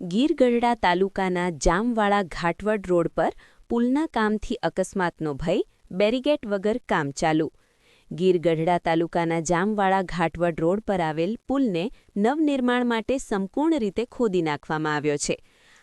ગીરગઢડા તાલુકાના જામવાળા ઘાટવડ રોડ પર પુલના કામથી અકસ્માતનો ભય, બેરીગેટ વગર કામ ચાલુ. ગીરગઢડા તાલુકાના જામવાળા ઘાટવડ રોડ પર આવેલ પુલને નવનિર્માણ માટે સંપૂર્ણ રીતે ખોદી નાખવામાં આવ્યો છે.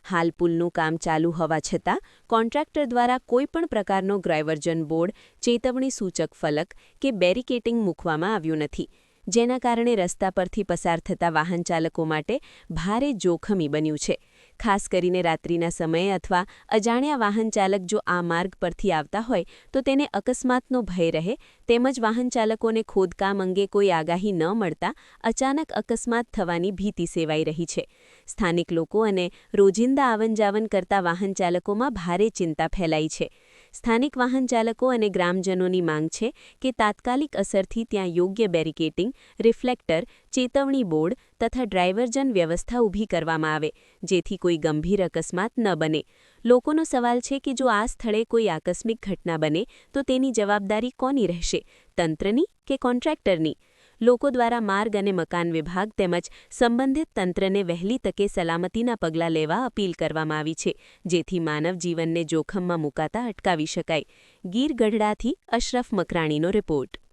હાલ પુલનું કામ ચાલુ હોવા છતાં, કોન્ટ્રાક્ટર દ્વારા કોઈપણ પ્રકારનો ગ્રાઇવર્જન બોર્ડ, ચેતવણી સૂચક ફલક કે બેરિકેટિંગ મૂકવામાં આવ્યું નથી. જેના કારણે રસ્તા પરથી પસાર થતા વાહન ચાલકો માટે ભારે જોખમી બન્યું છે. ખાસ કરીને રાત્રિના સમયે અથવા અજાણ્યા વાહન ચાલક જો આ માર્ગ પરથી આવતા હોય, તો તેને અકસ્માતનો ભય રહે, તેમજ વાહન ચાલકોને ખોદકામ અંગે કોઈ આગાહી ન મળતા અચાનક અકસ્માત થવાની ભીતિ સેવાઈ રહી છે. સ્થાનિક લોકો અને રોજિંદા આવન કરતા વાહન ચાલકોમાં ભારે ચિંતા ફેલાઈ છે. સ્થાનિક વાહન ચાલકો અને ગ્રામજનોની માંગ છે કે તાત્કાલિક અસરથી ત્યાં યોગ્ય બેરિકેટિંગ, રિફ્લેક્ટર, ચેતવણી બોર્ડ તથા ડ્રાઈવરજન વ્યવસ્થા ઊભી કરવામાં આવે, જેથી કોઈ ગંભીર અકસ્માત ન બને. લોકોનો સવાલ છે કે જો આ સ્થળે કોઈ આકસ્મિક ઘટના બને, તો તેની જવાબદારી કોની રહેશે? તંત્રની કે કોન્ટ્રાક્ટરની? લોકો દ્વારા માર્ગ અને મકાન વિભાગ તેમજ સંબંધિત તંત્રને વહેલી તકે સલામતીના પગલાં લેવા અપીલ કરવામાં આવી છે, જેથી માનવ જીવનને જોખમમાં મુકાતા અટકાવી શકાય. ગીર ગઢડાથી અશરફ મકરાણીનો રિપોર્ટ.